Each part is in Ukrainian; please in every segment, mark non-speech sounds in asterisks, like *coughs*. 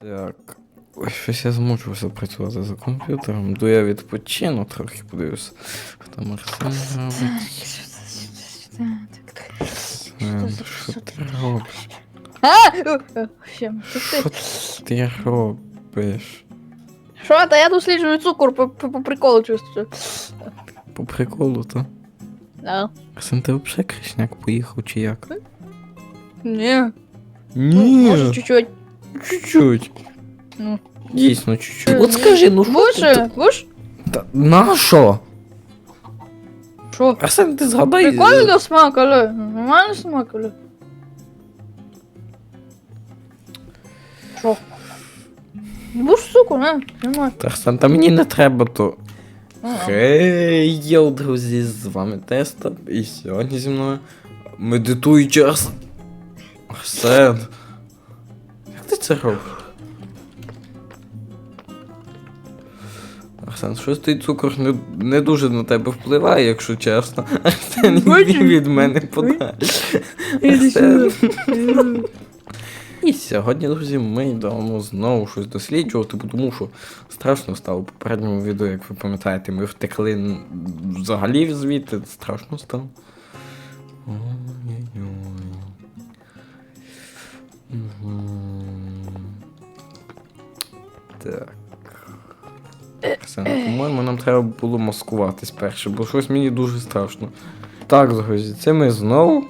Так. Ой, щось я змучився працювати за комп'ютером. Ду я відпочину трохи, подивлюся. Хто Марсен робить. Що ти робиш? Що ти? Що ти робиш? Що, та я досліджую цукор по, по, по приколу чувствую. По приколу, то? Да. Арсен, ти взагалі кришняк поїхав чи як? Ні. Ну, може, чуть-чуть. Чуть-чуть. Ну. Дійсно, чуть-чуть. Е, От скажи, ну що Будеш? ти? Будеш? Та На що? Що? Арсен, ти згадай. Прикольно смакали. Нормально смакали. Що? Будеш цукор, не? Тримай. Та, Арсен, та мені не треба то. Ага. Хей, йоу, друзі, з вами Теста, і сьогодні зі мною медитуючий Арс... Арсен. Робиш? Арсен, щось той цукор не, не дуже на тебе впливає, якщо чесно. Арсен, Бачиш? від мене подалі. Арсен. І сьогодні, друзі, ми йдемо знову щось досліджувати, тому що страшно стало. У попередньому відео, як ви пам'ятаєте, ми втекли взагалі звідти, страшно стало. Так. Все, по-моєму, нам треба було маскуватись перше, бо щось мені дуже страшно. Так, друзі, це ми знову.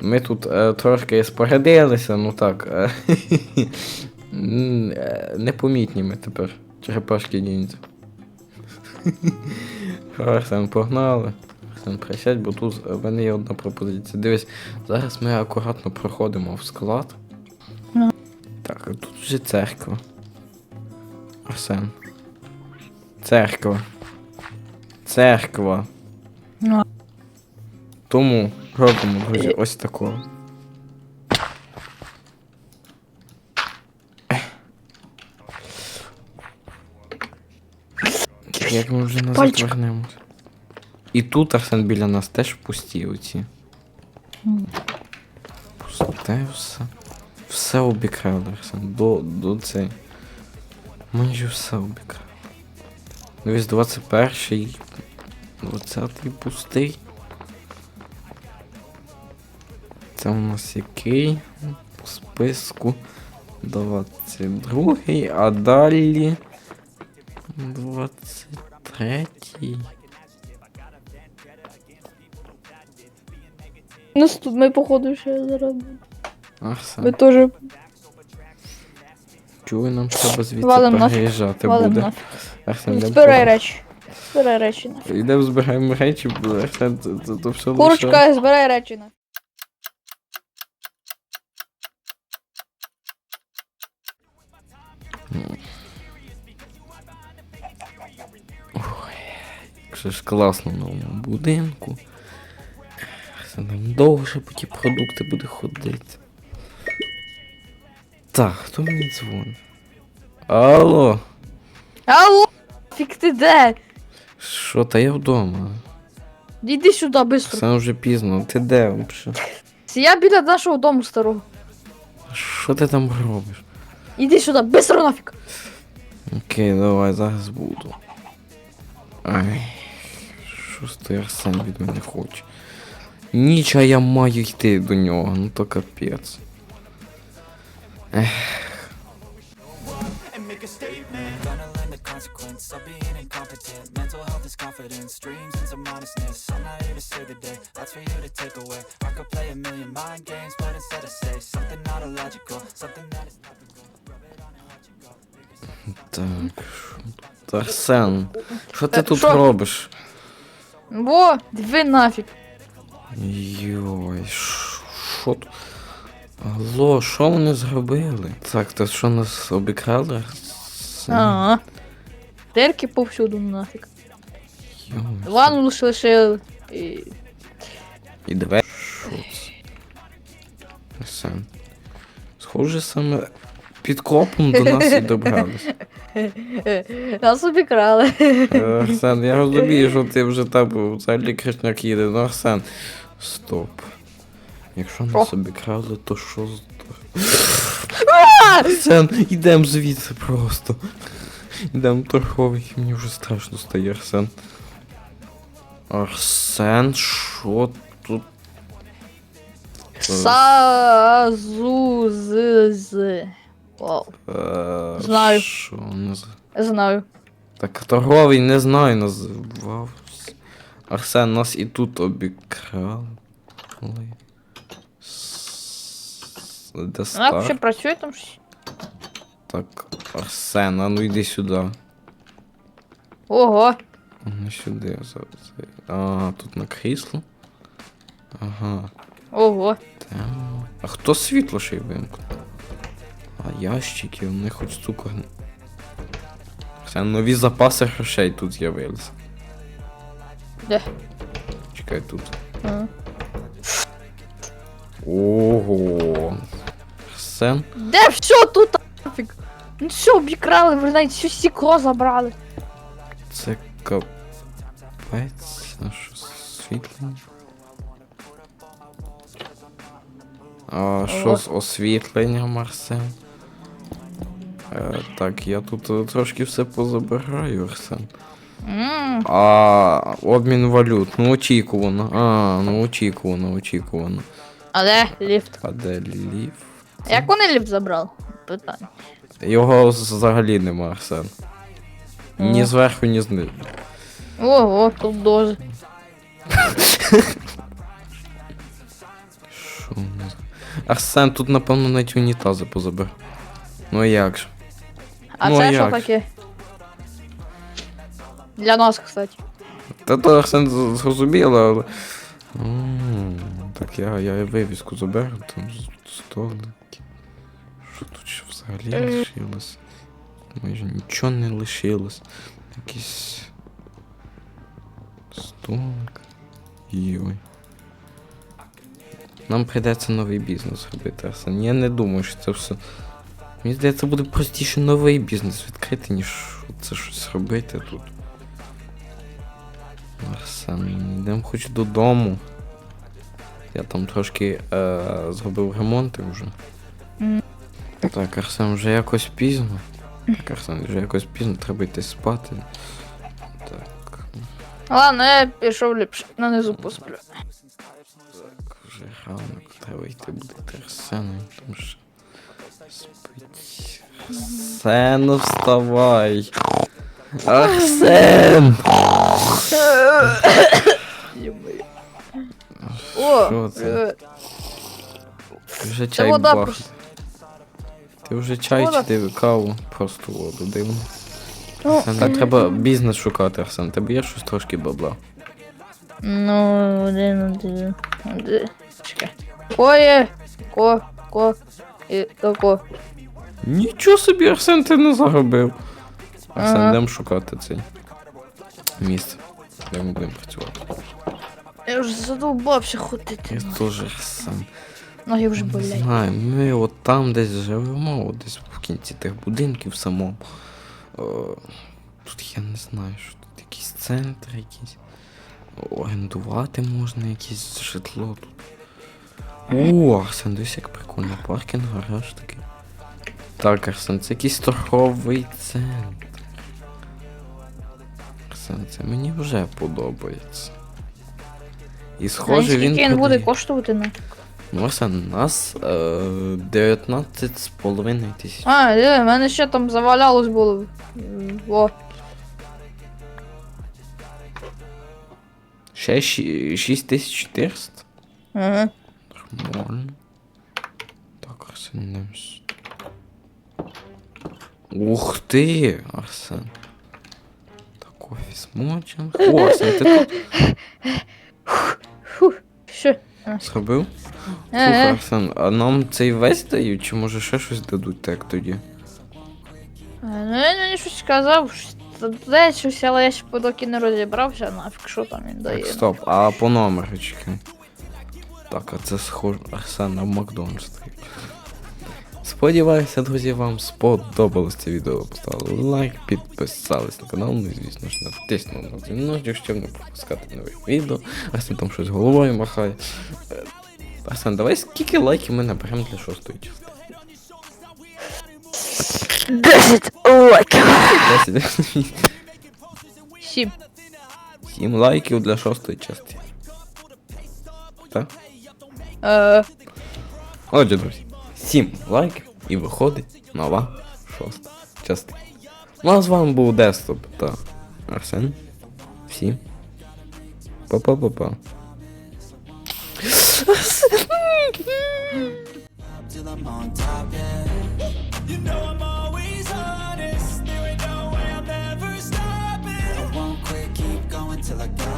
Ми тут е, трошки спорядилися, ну так. Е, *laughs* е, непомітні ми тепер. Черепашки ніндзя. *laughs* Арсен, погнали. Арсен, присядь, бо тут в мене є одна пропозиція. Дивись, зараз ми акуратно проходимо в склад. Ну. Так, тут вже церква. Арсен. Церква. Церква. Ну. Тому робимо, друзі, ось такого. Як ми вже назад Пальчик. вернемось. І тут Арсен біля нас теж пусті оці. Пусте все. Все обікрали, Арсен. До, до цей. Майже все обікрали. Дивись, 21-й. 20-й пустий. Це у нас який по списку 22, а далі 23. Нас тут ми походу ще зараз. Ми Арсен, теж чули, нам треба звідси Валим нафіг. переїжджати валим буде. нафіг. Арсен, Збирай речі. Збирай речі нафіг. Йдемо збираємо речі, бо Арсен, то, то, то все лише... Курочка, збирай речі нафіг. Все ж класно в новому будинку. Все нам довше по ті продукти буде ходити. Так, хто мені дзвонить? Алло, Алло! Фік ти де? що та я вдома? Іди сюди, быстро. Все вже пізно. Ти де взагалі? Я біля нашого дому старого. Що ти там робиш? Іди сюди, быстро нафіг. Окей, давай, зараз буду. Ай. Що ж той Арсен від мене хоче? Ніч, а я маю йти до нього, ну то капець. and make a statement. Gonna learn the consequence of being incompetent. Mental health is confidence, dreams and some honestness. I'm not here to save the day, that's for you to take away. I could play a million mind games, but instead I say something not illogical, something that is topical. Rub it on and let you go. Так, що тут? Арсен, що ти Е, тут що? робиш? Бо, диви нафіг. Йой, ш- що тут? Алло, що вони зробили? Так, то що нас обікрали? Ага. Дерки повсюду нафіг. Йой, Ванну лише лишили. І... І двері. Що це? Арсен. Схоже, саме під копом до нас і добрались. *laughs* Нас обікрали. Е, Арсен, я розумію, що ти вже там взагалі кришняк їде, ну Арсен. Стоп. Якщо нас обікрали, то що з. Арсен, ідем звідси просто. Ідем торговий, мені вже страшно стає, Арсен. Арсен, що тут? Сазу з з. Вау. Е, Знаю. Що не Знаю. Так торговий не знаю, називався. Арсен нас і тут обікрали. Вона взагалі працює там щось? Так, Арсен, а ну йди сюди. Ого. Не сюди. А, тут на крісло. Ага. Ого. Темно. А хто світло ще й вимкнув? А ящики, у них хоч не- Все, нові запаси грошей тут з'явилися. Де? Чекай тут. Ага. Ого. Арсен. Де все тут нафіг? Ну все, обікрали, ви навіть всю стекло забрали. Це капець. А що освітлення? А що з освітленням, Арсен? Е, так, я тут е, трошки все позабираю, Арсен. Ммм. А обмін валют, ну очікувано. А, ну очікувано, очікувано. А де ліфт? А де ліфт? Як вони ліфт забрали? Питання. Його взагалі нема, Арсен. Ні зверху, ні знизу. Ого, тут дози. Що нас? Арсен, тут напевно навіть унітази позабив. Ну а як же? А Ну, а це що як? таке? Для нас, кстати. Та то Арсен з- зрозумів, але. М, Так я, я вивіску заберу, там з- столики. Що тут ще взагалі Е. лишилось? Майже нічого не лишилось. Якийсь. Столик. Йой. Нам прийдеться новий бізнес робити, Арсен. Я не думаю, що це все. Мені здається, буде простіше новий бізнес відкрити, ніж це щось робити тут. Арсен, йдемо хоч додому. Я там трошки е, зробив ремонти вже. Мгм. Так, Арсен, вже якось пізно. Так, Арсен, вже якось пізно, треба йти спати. Так, Ладно, я пішов ліпше. Нанизу посплю. так, вже ранок, треба йти буде Арсеном, тому що спить. Арсен, вставай. Арсен! *coughs* О, Що це? е, Ти вже чай вода бах. просто. Ти вже чай Вода. чи ти каву? Просто воду дивно. Ну, Арсен, так треба бізнес шукати, Арсен. Тебе є щось трошки бабла. Ну, один, один, один. Чекай. Кое, ко, ко, і тако. Нічого собі, Арсен, ти не заробив. Арсен, Ага. йдемо шукати цей місце, де ми будемо працювати. Я вже задовбався ходити. Я теж Арсен. Ноги вже болять. знаю, ми от там десь живемо, от десь в кінці тих будинків самому. О, тут я не знаю, що тут якийсь центр якийсь. Орендувати можна якесь житло тут. О, Арсен, дивись, як прикольно. Паркінг, гараж такий. Так, Арсен, це якийсь торговий центр. Арсен, це мені вже подобається. І схоже, він. Скільки він буде коштувати на. Ну, у нас е, 19 з половиною тисяч. А, диви, в мене ще там завалялось було. О, Ще 6400. ага. Нормально. Так, Арсен, не мс- Ух ти, Арсен. Так, офіс мочинг. О, Арсен, ти тут *laughs* зробив? Слухай, Е, Арсен, а нам цей весь дають, чи може ще щось дадуть так тоді? Ну, я мені щось сказав, що та щось, але я ще поки не розібрався, нафіг, що там він дає. Так, стоп, а по номеру чекай. Так, а це схоже Арсен на Макдональдс. Сподіваюся, друзі, вам сподобалось це відео. Поставили лайк, підписались на канал, ну і звісно ж натиснули на дзвіночок, щоб не пропускати нових відео. Арсен там щось головою махає. Е, Арсен, давай скільки лайків ми наберемо для шостої частини? 10 лайків. 10. 7. 7 лайків для шостої частини. Так? Е, Отже, друзі, 7 лайків і виходить нова шоста частина. Ну а з вами був Деступ та Арсен. Всім. Па-па-па-па. till I got